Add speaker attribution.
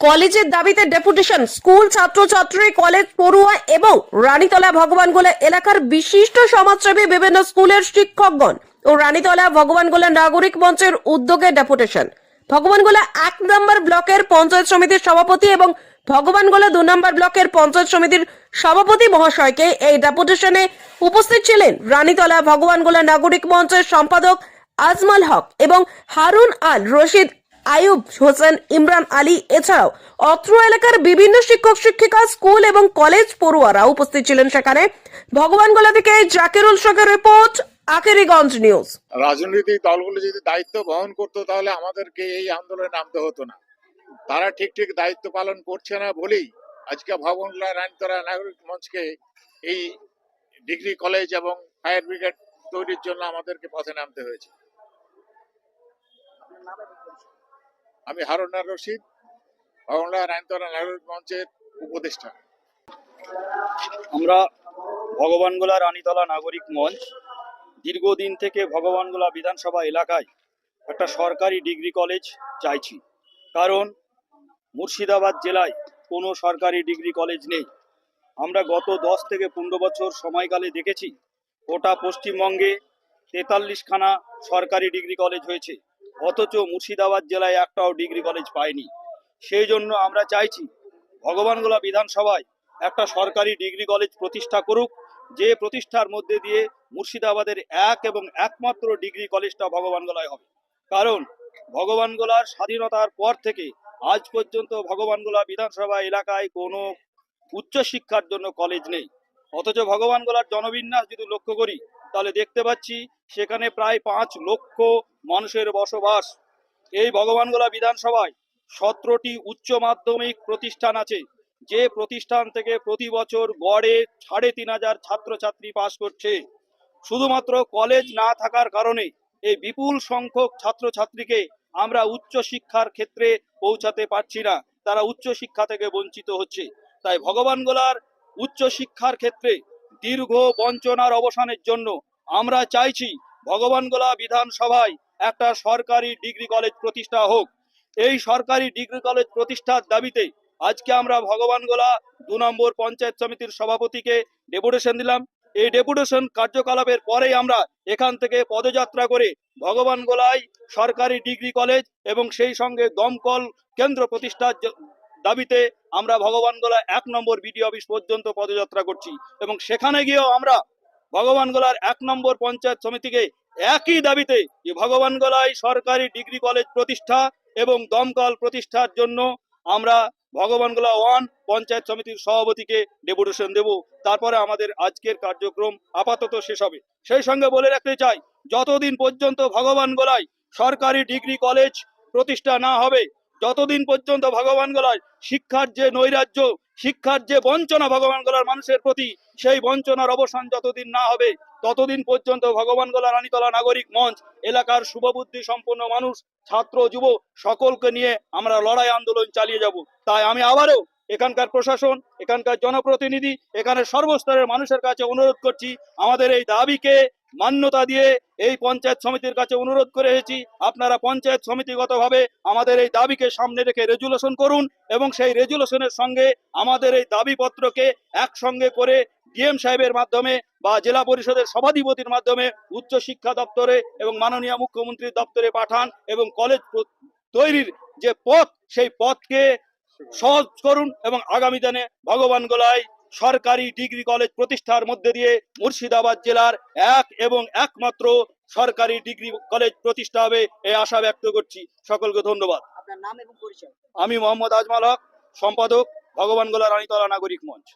Speaker 1: কলেজের দাবিতে deputation, school, ছাত্রছাত্রী, কলেজ পড়ুয়া এবং রানীতলা ভগবানগোলা এলাকার বিশিষ্ট সমাজসেবী বিভিন্ন স্কুলের শিক্ষকগণ ও রানীতলা ভগবানগোলা নাগরিক মঞ্চের উদ্যোগে ডেপুটেশন। ভগবানগোলা এক নম্বর ব্লকের পঞ্চায়েত সমিতির সভাপতি এবং ভগবানগোলা দু নম্বর ব্লকের পঞ্চায়েত সমিতির সভাপতি মহাশয়কে এই ডেপুটেশনে উপস্থিত ছিলেন রানীতলা ভগবানগোলা নাগরিক মঞ্চের সম্পাদক আজমাল হক এবং হারুন আল রশিদ আয়ুব হোসেন, ইমরান আলী এছাড়াও অত্র এলাকার বিভিন্ন শিক্ষক, শিক্ষিকা, স্কুল এবং কলেজ পড়ুয়ারা উপস্থিত ছিলেন সেখানে। ভগবানগোলা থেকে জাকিরুল শেখের রিপোর্ট আকেরিগঞ্জ নিউজ।
Speaker 2: রাজনৈতিক দলগুলো যদি দায়িত্ব বহন করতো, তাহলে আমাদেরকে এই আন্দোলনে নামতে হতো না। তারা ঠিক ঠিক দায়িত্ব পালন করছে না বলেই আজকে ভবনলা রানীতলা নাগরিক মঞ্চকে এই ডিগ্রি কলেজ এবং ফায়ার ব্রিগেড তৈরির জন্য আমাদেরকে পথে নামতে হয়েছে। আমি হারুনার রশিদ ভবনলা রানীতলা নাগরিক মঞ্চের উপদেষ্টা।
Speaker 3: আমরা ভগবানগোলা রানীতলা নাগরিক মঞ্চ দীর্ঘদিন থেকে ভগবানগোলা বিধানসভা এলাকায় একটা সরকারি ডিগ্রি কলেজ চাইছি। কারণ মুর্শিদাবাদ জেলায় কোনো সরকারি ডিগ্রি কলেজ নেই। আমরা গত দশ থেকে পনেরো বছর সময়কালে দেখেছি, গোটা পশ্চিমবঙ্গে তেতাল্লিশখানা সরকারি ডিগ্রি কলেজ হয়েছে। অথচ মুর্শিদাবাদ জেলায় একটাও ডিগ্রি কলেজ পায়নি সেই জন্য আমরা চাইছি ভগবানগোলা বিধানসভায় একটা সরকারি ডিগ্রি কলেজ প্রতিষ্ঠা করুক, যে প্রতিষ্ঠার মধ্যে দিয়ে মুর্শিদাবাদের এক এবং একমাত্র ডিগ্রি কলেজটা ভগবান ভগবানগোলায় হবে। কারণ ভগবান ভগবানগোলার স্বাধীনতার পর থেকে আজ পর্যন্ত ভগবানগোলা বিধানসভা এলাকায় কোনো উচ্চশিক্ষার জন্য কলেজ নেই। অথচ ভগবান ভগবানগোলার জনবিন্যাস যদি লক্ষ্য করি তাহলে দেখতে পাচ্ছি সেখানে প্রায় পাঁচ লক্ষ মানুষের বসবাস। এই ভগবানগোলা বিধানসভায় সতেরোটি উচ্চ মাধ্যমিক প্রতিষ্ঠান আছে। যে প্রতিষ্ঠান থেকে প্রতি বছর গড়ে সাড়ে তিন হাজার ছাত্রছাত্রী পাশ করছে। শুধুমাত্র কলেজ না থাকার কারণে এই বিপুল সংখ্যক ছাত্রছাত্রীকে আমরা উচ্চ শিক্ষার ক্ষেত্রে পৌঁছাতে পারছি না। তারা উচ্চ শিক্ষা থেকে বঞ্চিত হচ্ছে। তাই ভগবানগোলার উচ্চ শিক্ষার ক্ষেত্রে দীর্ঘ বঞ্চনার অবসানের জন্য আমরা চাইছি ভগবানগোলা বিধানসভায় একটা সরকারি ডিগ্রি কলেজ প্রতিষ্ঠা হোক। এই সরকারি ডিগ্রি কলেজ প্রতিষ্ঠার দাবিতে আজকে আমরা ভগবানগোলা দু নম্বর পঞ্চায়েত সমিতির সভাপতিকে ডেপুটেশন দিলাম। এই ডেপুটেশন কার্যকলাপের পরেই আমরা এখান থেকে পদযাত্রা করে ভগবানগোলায় সরকারি ডিগ্রি কলেজ এবং সেই সঙ্গে দমকল কেন্দ্র প্রতিষ্ঠার দাবিতে আমরা ভগবান ভগবানগোলা এক নম্বর বিডি অফিস পর্যন্ত পদযাত্রা করছি এবং সেখানে গিয়েও আমরা ভগবান ভগবানগোলার এক নম্বর পঞ্চায়েত সমিতিকে একই দাবিতে যে ভগবানগোলায় সরকারি ডিগ্রি কলেজ প্রতিষ্ঠা এবং দমকল প্রতিষ্ঠার জন্য আমরা ভগবানগোলা ওয়ান পঞ্চায়েত সমিতির সভাপতিকে ডেপুটেশন দেব। তারপরে আমাদের আজকের কার্যক্রম আপাতত শেষ হবে। সেই সঙ্গে বলে রাখতে চাই, যতদিন পর্যন্ত ভগবান ভগবানগোলায় সরকারি ডিগ্রি কলেজ প্রতিষ্ঠা না হবে যতদিন পর্যন্ত ভগবান গলায় শিক্ষার যে নৈরাজ্য, শিক্ষার যে বঞ্চনা ভগবান গলার মানুষের প্রতি, সেই বঞ্চনার অবসান যতদিন না হবে, ততদিন পর্যন্ত ভগবানগোলা রানীতলা নাগরিক মঞ্চ, এলাকার শুভবুদ্ধি সম্পন্ন মানুষ, ছাত্র, যুব সকলকে নিয়ে আমরা লড়াই আন্দোলন চালিয়ে যাব। তাই আমি আবারও এখানকার প্রশাসন, এখানকার জনপ্রতিনিধি এখানে সর্বস্তরের মানুষের কাছে অনুরোধ করছি, আমাদের এই দাবিকে মান্যতা দিয়ে এই পঞ্চায়েত সমিতির কাছে অনুরোধ করে এসেছি, আপনারা পঞ্চায়েত সমিতিগতভাবে আমাদের এই দাবিকে সামনে রেখে রেজুলেশন করুন এবং সেই রেজুলেশনের সঙ্গে আমাদের এই দাবিপত্রকে একসঙ্গে করে ডিএম সাহেবের মাধ্যমে বা জেলা পরিষদের সভাধিপতির মাধ্যমে উচ্চ শিক্ষা দপ্তরে এবং মাননীয় মুখ্যমন্ত্রীর দপ্তরে পাঠান এবং কলেজ তৈরির যে পথ, সেই পথকে সহজ করুন এবং আগামী দিনে ভগবান গোলায় সরকারি ডিগ্রি কলেজ প্রতিষ্ঠার মধ্যে দিয়ে মুর্শিদাবাদ জেলার এক এবং একমাত্র সরকারি ডিগ্রি কলেজ প্রতিষ্ঠা হবে এই আশা ব্যক্ত করছি। সকলকে ধন্যবাদ।
Speaker 4: আপনার নাম এবং পরিচয়?
Speaker 3: আমি মোহাম্মদ আজমাল হক সম্পাদক ভগবান গোলা রানীতলা নাগরিক মঞ্চ।